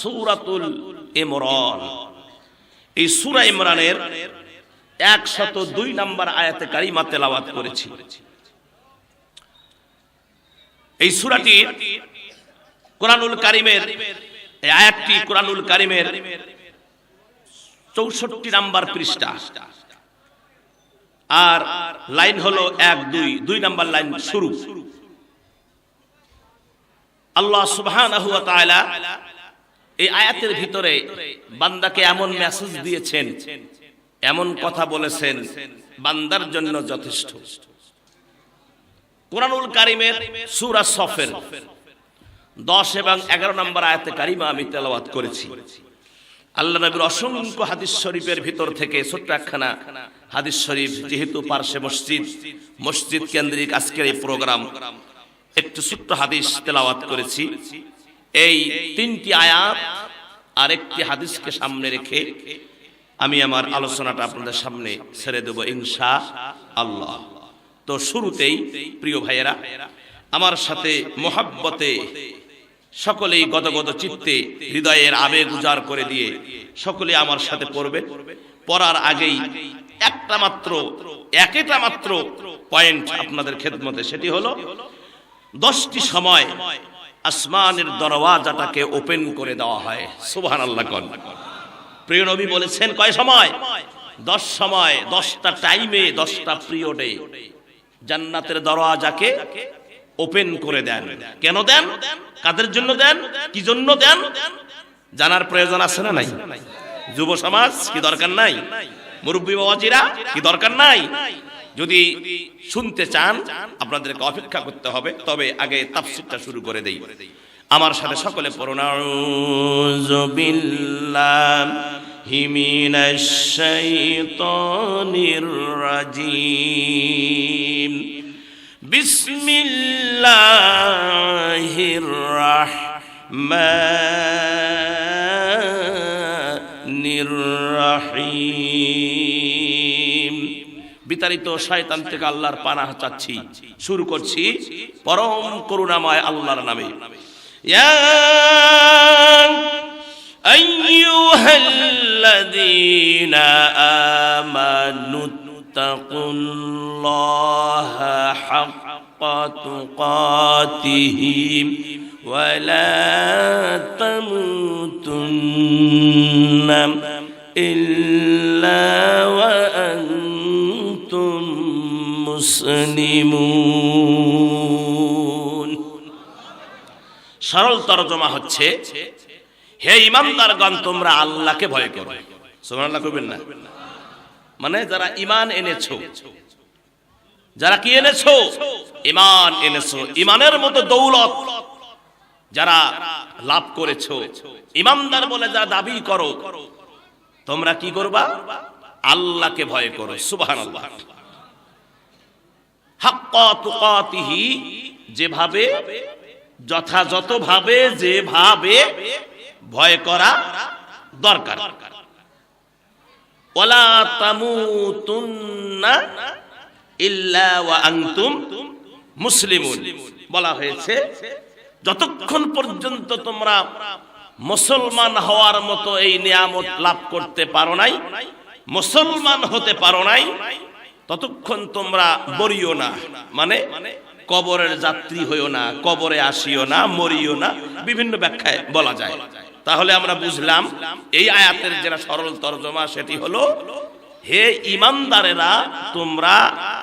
সূরাতুল ইমরান। এই সূরা ইমরানের একশত দুই নম্বর আয়াতে কারিমা তেলাওয়াত করেছি। এই সূরাটি কোরআনুল কারিমের আয়াতটি কোরআনুল কারিমের চৌষট্টি নাম্বার পৃষ্ঠা। আর লাইন হলো এক, দুই দুই নাম্বার লাইন শুরু। আল্লাহ সুবহানাহু ওয়া তাআলা এই আয়াতের ভিতরে বান্দাকে এমন মেসেজ দিয়েছেন, এমন কথা বলেছেন, বান্দার জন্য যথেষ্ট। কোরআনুল কারিমের সূরা সফের দশ এবং এগারো নম্বর আয়াতে কারিমা আমি তেলাওয়াত করেছি। আল্লাহ নবীর অসংখ্য হাদিস শরীফের ভিতর থেকে ছোট্ট একখানা হাদিস শরীফ, যেহেতু পার্শ্বে মসজিদ মসজিদ কেন্দ্রিক আজকের এই প্রোগ্রাম, একটু ছোট্ট হাদিস তেলাওয়াত করেছি। এই তিনটি আয়াত আর একটি হাদিসকে সামনে রেখে আমি আমার আলোচনাটা আপনাদের সামনে ছেড়ে দেব ইনশা আল্লাহ। তো শুরুতেই, প্রিয় ভাইয়েরা, আমার সাথে মোহাব্বতে সকলেই গদগদ চিত্তে হৃদয়ের আবেগ উজাড় করে দিয়ে সকলে আমার সাথে পড়বে। পড়ার আগেই একটা মাত্র একটা মাত্র পয়েন্ট আপনাদের খেদমতে, সেটি হলো, দশটি সময় আসমানের দরওয়াজাটাকে ওপেন করে দেওয়া হয়। সুবহান আল্লাহ কন। প্রিয় নবী বলেছেন, কয় সময়? দশ সময়, দশটা টাইমে, দশটা পিরিয়ডে। জান্নাতের দরওয়াজাকে ওপেন করে দেন। কেন দেন? কাদের জন্য দেন? কি জন্য দেন? জানার প্রয়োজন আছে না নাই? যুব সমাজ কি দরকার নাই? মুরব্বী বাবাজিরা কি দরকার নাই? যদি শুনতে চান, আপনাদেরকে অপেক্ষা করতে হবে। তবে আগে তাফসিরটা শুরু করে দেই। আমার সাথে সকলে পড়ুন আউযু বিল্লাহি মিনাশ শাইতানির রাজিম। বিসমিল্লাহির রাহমানির রাহিম। বিতাড়িত শয়তান থেকে আল্লাহর পানাহ চাচ্ছি শুরু করছি পরম করুণাময় আল্লাহর নামে ইয়া আইয়ুহাল্লাযীনা আমানু তাকুল্লাহা হাক্কা তুকাতিহি ولا تموتن إلا وأنتم মুসলিমুন সরল তরজমা হচ্ছে, হে ইমানদারগণ, তোমরা আল্লাহকে ভয় করো। সুবহানাল্লাহ কইবেন না? মানে যারা ইমান এনেছো, যারা কি এনেছো? ইমান এনেছো। ইমানের মতো দৌলত যারা লাভ করেছ ইমানদার বলে যা দাবি করো, তোমরা কি করবা? আল্লাহকে ভয় করো তুকাতিহি, যেভাবে, যথাযথভাবে, যেভাবে ভয় করা দরকার। ওয়ালা তামুতুন্না ইল্লা ওয়া আনতুম মুসলিমুন। বলা হয়েছে, যতক্ষণ পর্যন্ত তোমরা মুসলমান হওয়ার মতো এই নিয়ামত লাভ করতে পারো নাই মুসলমান হতে পারো নাই, ততক্ষণ তোমরা মরিও না। মানে কবরের যাত্রী হইও না, কবরে আসিও না, মরিও না, বিভিন্ন ব্যাখ্যায় বলা যায়। তাহলে আমরা বুঝলাম, এই আয়াতের যেটা সরল তর্জমা, সেটি হলো, হে ইমানদারেরা, তোমরা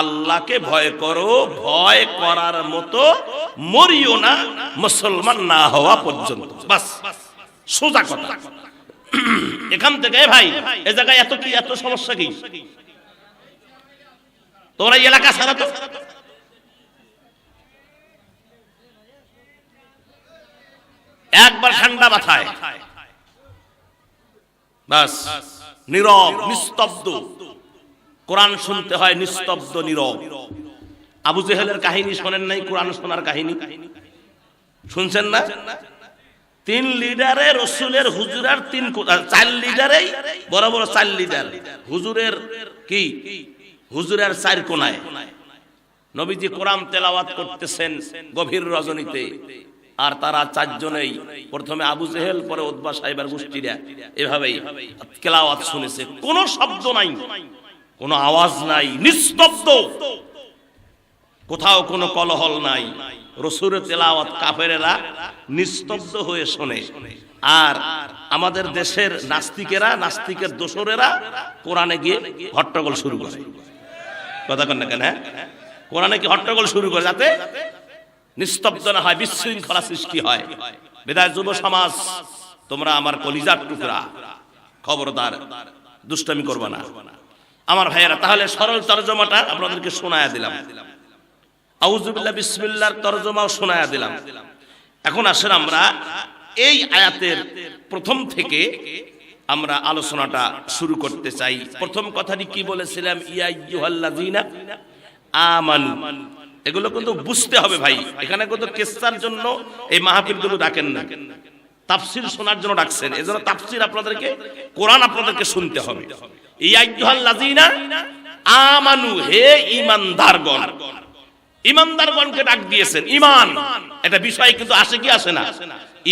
আল্লাহকে ভয় করো, ভয় করার মতো মরিও না, মুসলমান না হওয়া পর্যন্ত। বাস, সোজা কথা। এখান থেকে ভাই, এ জায়গায় এত কি, এত সমস্যা কি? তোমরা এলাকা ছাড়া তো। একবার ঠান্ডা মাথায়। বাস, নীরব, নিস্তব্ধ। কোরআন শুনতে হয় নিস্তব্ধ, নীরব। আবু জেহেলের কাহিনী শোনেন নাই? কোরআন শোনার কাহিনী? শুনছেন না? তিন লিডারে রসুলের হুজুরার তিন চার লিডারেই বড় বড় চার লিডার। হুজুরের কি? হুজুরের চার কোনায়। নবীজি কোরআন তেলাওয়াত করতেছেন গভীর রজনীতে। আর তারা চারজনেই, প্রথমে আবু জেহেল, পরে উদ্বা সাহেবের গোষ্ঠীরা। এভাবেই কেলাওয়াত শুনেছে। কোনো শব্দ নাই, কোনো আওয়াজ নাই, নিস্তব্ধ। কোথাও কোনো কলহল নাই। রসুরের তেলাওয়াত কাফেরেরা নিস্তব্ধ হয়ে শোনে। আর আমাদের দেশের নাস্তিকেরা, নাস্তিকের দোসরেরা কোরআনে গিয়ে হট্টগোল শুরু করে। কথা কন কেন হ্যাঁ? কোরআনে কি হট্টগোল শুরু করে যাতে নিস্তব্ধ না হয়, বিশৃঙ্খলা সৃষ্টি হয়। বেদায় যুব সমাজ, তোমরা আমার কলিজার টুকরা, খবরদার, দুষ্টামি করবে না। আমার ভাইয়েরা, তাহলে সরল তর্জমাটা আপনাদেরকে শোনায়া দিলাম। আউজুবিল্লাহ বিসমিল্লার তরজমাও শোনায়া দিলাম। এখন আসেন আমরা এই আয়াতের প্রথম থেকে আমরা আলোচনাটা শুরু করতে চাই। প্রথম কথাটি কি বলেছিলাম? ইয়া আমানু। এগুলো কিন্তু বুঝতে হবে ভাই। এখানে কিন্তু কেসার জন্য এই মাহফিলগুলো ডাকেন না। তাফসির শোনার জন্য ডাকছেন। এজন্য তাফসির আপনাদেরকে, কোরআন আপনাদেরকে শুনতে হবে। ইয়া ইয়ুহাল্লাযিনা আমানু, হে ঈমানদারগণ। ইমানদারগণকে ডাক দিয়েছেন, ইমান। এটা বিষয় কিন্তু আসে কি আসে না?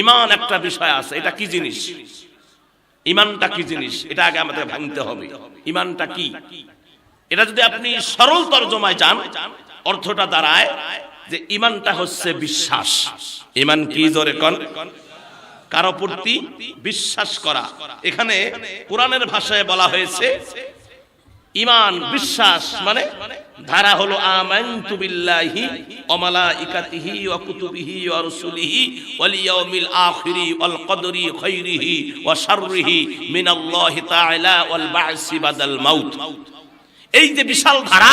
ইমান একটা বিষয় আছে, এটা কি জিনিস? ইমানটা কি জিনিস? এটা আগে আমাদের ভাঙতে হবে। ইমানটা কি? এটা যদি আপনি সরল তর্জমায় যান, অর্থটা দাঁড়ায় যে ইমানটা হচ্ছে বিশ্বাস। ইমান কি জোরে কন? কারও প্রতি বিশ্বাস করা। এখানে কোরআনের ভাষায় বলা হয়েছে, ইমান, বিশ্বাস মানে ধারা হলো, আমানতু বিল্লাহি ওয়া মালাইকাতিহি ওয়া কুতুবিহি ওয়া রাসূলিহি ওয়াল ইয়াউমিল আখিরি ওয়াল কদরি খাইরিহি ওয়া শাররিহি মিনাল্লাহি তাআলা ওয়াল বা'সি বাদাল মাউত। এই যে বিশাল ধারা,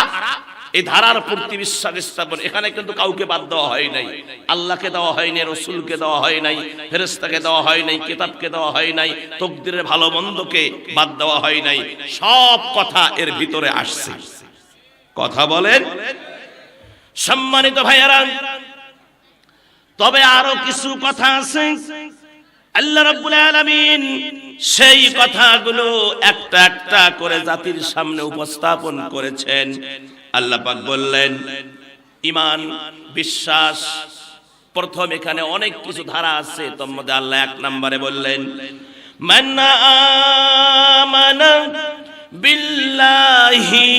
এই ধারার প্রতি বিশ্বাস স্থাপন, এখানে কিন্তু কাউকে বাদ দেওয়া হয় নাই। আল্লাহকে দেওয়া হয় নাই, রসুলকে দেওয়া হয় নাই ফেরেস্তাকে দেওয়া হয় নাই, কিতাবকে দেওয়া হয় নাই, তকদিরের ভালো মন্দকে বাদ দেওয়া হয় নাই। সব কথা এর ভিতরে আসছে। কথা বলেন। সম্মানিত ভাইয়ারা, তবে আরও কিছু কথা আছে। আল্লাহ রাব্বুল আলামিন সেই কথাগুলো একটা একটা করে জাতির সামনে উপস্থাপন করেছেন। আল্লাহ পাক বললেন ইমান বিশ্বাস, প্রথম এখানে অনেক কিছু ধারা আছে। তোর আল্লাহ এক নম্বরে বললেন মান্না আমানা বিল্লাহি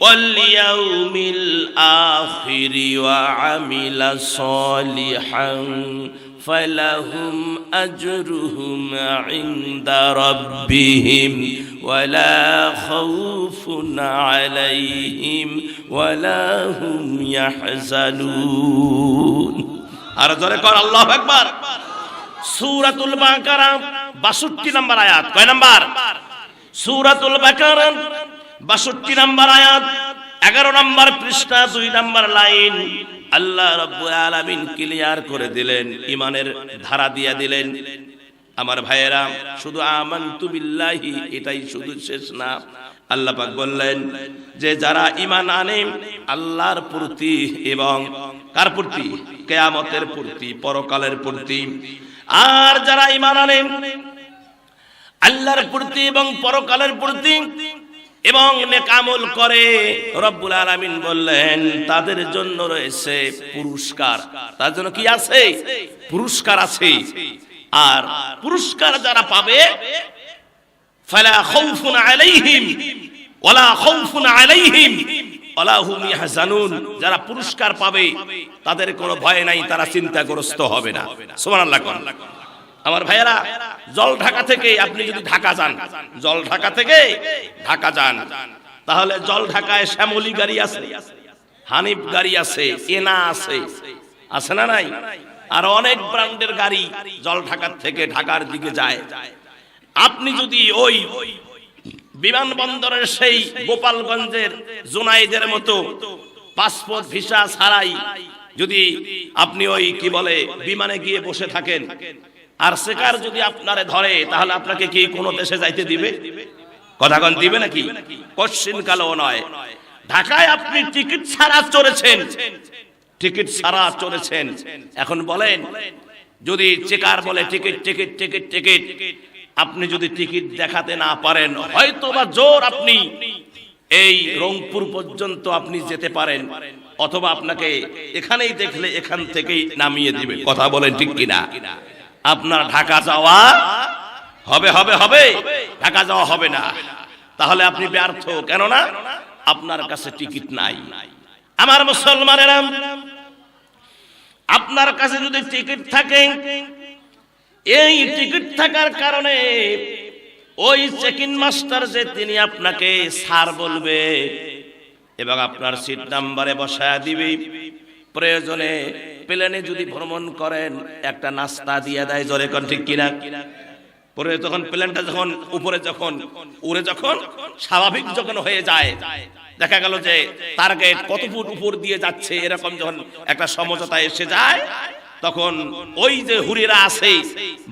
واليوم الآخر وعمل صالحا فلهم أجرهم عند ربهم ولا خوف عليهم ولا هم يحزنون আর জোরে কর আল্লাহু আকবার সূরাতুল বাকারা 62 নম্বর আয়াত কয় নাম্বার সূরাতুল বাকারা 62 নম্বর আয়াত 11 নম্বর পৃষ্ঠা, দুই নাম্বার লাইন। আল্লাহ আলামিন ক্লিয়ার করে দিলেন ইমানের ধারা দিয়া দিলেন। আমার ভাইয়েরা, শুধু আমানতু বিল্লাহি, এটাই শুধু শেষ না। আল্লাহ পাক বললেন যে, যারা ইমান আনে, আল্লাহর প্রতি এবং কার প্রতি? কেয়ামতের প্রতি, পরকালের প্রতি। আর যারা ইমান আনে আল্লাহর প্রতি এবং পরকালের প্রতি এবং নেকামল করে, রব্বুল আলামিন বললেন, তাদের জন্য রয়েছে পুরস্কার। তার জন্য কি আছে? পুরস্কার আছে। আর পুরস্কার যারা পাবে, ফালা খাউফুন আলাইহিম ওয়ালা খাউফুন আলাইহিম ওয়ালা হুম ইয়াহজানুন। যারা পুরস্কার পাবে, তাদের কোনো ভয় নাই, তারা চিন্তাগ্রস্ত হবে না। সুবহানাল্লাহ আমার ভাইয়েরা, জল ঢাকা থেকে আপনি যদি ঢাকা যান, জল ঢাকা থেকে ঢাকা যান। তাহলে জল ঢাকায় শ্যামলি গাড়ি আছে, হানিফ গাড়ি আছে, এনা আছে আছে না নাই? আর অনেক ব্র্যান্ডের গাড়ি জল ঢাকার থেকে ঢাকার দিকে যায়। আপনি যদি ওই বিমানবন্দরের সেই গোপালগঞ্জের জোনাইদের মতো পাসপোর্ট, ভিসা ছাড়াই যদি আপনি ওই, কি বলে, বিমানে গিয়ে বসে থাকেন আর সেকার যদি আপনারে ধরে, তাহলে আপনাকে কি কোনো দেশে যাইতে দিবে? কথাগণ দিবে নাকি? কশ্চিন কালো নয়। ঢাকায় আপনি টিকিট ছাড়া চড়েছেন। টিকিট ছাড়া চড়েছেন। এখন বলেন, যদি চেকার বলে টিকিট টিকিট টিকিট টিকিট, আপনি যদি টিকিট দেখাতে না পারেন হয়তো বা জোর আপনি এই রংপুর পর্যন্ত আপনি যেতে পারেন, অথবা আপনাকে এখানেই দেখলে এখান থেকেই নামিয়ে দিবে। কথা বলেন ঠিক কিনা? আপনার ঢাকা যাওয়া হবে হবে হবে। ঢাকা যাওয়া হবে না। তাহলে আপনি ব্যর্থ, কেননা আপনার কাছে টিকিট নাই। আমার মুসলমানেরা, আপনার কাছে যদি টিকিট থাকে, এই টিকিট থাকার কারণে ওই চেক মাস্টার যে তিনি আপনাকে স্যার বলবে, এবং আপনার সিট নাম্বারে বসায় দিবে, প্রয়োজনে প্লেনে যদি ভ্রমণ করেন, একটা নাস্তা দিয়ে দেয়, জোরে কন ঠিক কিনা? পরে তখন প্লেনটা যখন উপরে যখন, উড়ে যখন, স্বাভাবিক যখন হয়ে যায়, দেখা গেল যে টার্গেট কত ফুট উপর দিয়ে যাচ্ছে, এরকম যখন একটা সমঝোতা এসে যায় তখন ওই যে হুরিরা আছে,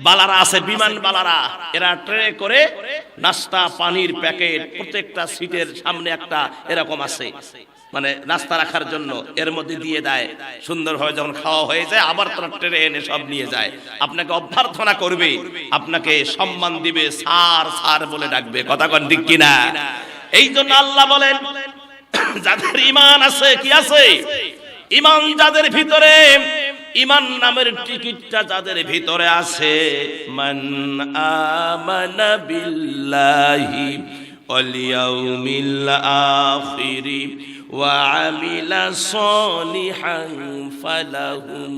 বালারা আছে, বিমান বালারা, এরা ট্রে করে নাস্তা পানির প্যাকেট, প্রত্যেকটা সিটের সামনে একটা এরকম আছে। মানে নাস্তা রাখার জন্য এর মধ্যে দিয়ে দেয়। সুন্দরভাবে যখন খাওয়া হয়ে যায়, আবার তারা ট্রেনে এনে সব নিয়ে যায়। আপনাকে অভ্যর্থনা করবে, আপনাকে সম্মান দিবে সার সার বলে ডাকবে। কথা কন ঠিক কিনা? এই জন্য আল্লাহ বলেন, যাদের ইমান আছে, কি আছে? ইমান যাদের ভিতরে ইমান নামের টিকিটটা যাদের ভিতরে আছে মান আমানা বিল্লাহি ওয়াল ইয়াউমিল আখিরি ওয়া আমিলা সলিহান ফালাহুম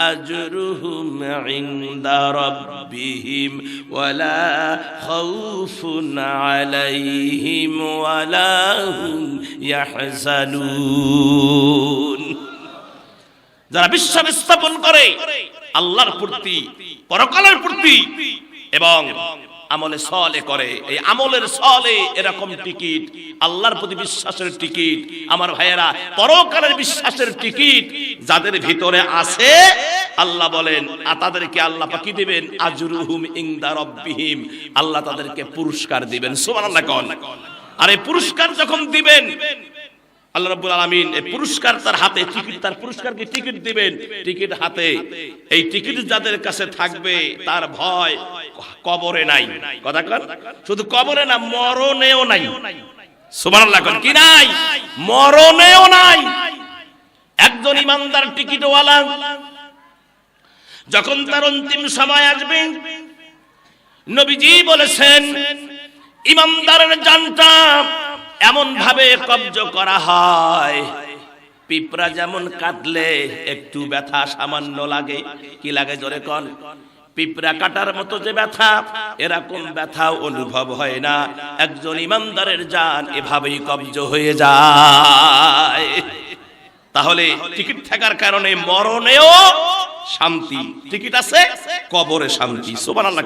أجرهم عند ربهم ولا خوف عليهم ولا هم يحزنون যারা বিশ্বাস স্থাপন করে, আল্লাহর প্রতি, পরকালের প্রতি, এবং আমলে সলে করে। এই আমলের সলে এরকম টিকিট, আল্লাহর প্রতি বিশ্বাসের টিকিট, আমার ভাইয়েরা, পরকালের বিশ্বাসের টিকিট যাদের ভিতরে আছে, আল্লাহ বলেন আ তাদেরকে আল্লাহ পাকি দিবেন, আজরুহুম ইংদা রব্বিহিম। আল্লাহ তাদেরকে পুরস্কার দিবেন। সুবহানাল্লাহ কোন। আর এই পুরস্কার যখন দিবেন আল্লাহ রাব্বুল আলামিন এই পুরস্কার তার হাতে, টিকিট, তার পুরস্কারকে টিকিট দিবেন। টিকিট হাতে। এই টিকিট যাদের কাছে থাকবে, তার ভয় কবরে নাই। কথা কর শুধু কবরে না, মরণেও নাই। সুবহানাল্লাহ কোন। কি নাই? মরণেও নাই। একজন ইমানদার টিকিটওয়ালা, যখন তার অন্তিম সময় আসবে, নবীজি বলেছেন, ইমানদারের জানটা এমন ভাবে কব্জ করা হয়। পিঁপড়া যেমন কাটলে একটু ব্যথা সামান্য লাগে। কি লাগে জোরে কন? পিঁপড়া কাটার মতো যে ব্যথা, এরকম ব্যথা অনুভব হয় না। একজন ইমানদারের জান এভাবেই কব্জ হয়ে যায়। তাহলে টিকিট থাকার কারণে মরণেও শান্তি। টিকিট আছে, কবরে শান্তি। সুবহানাল্লাহ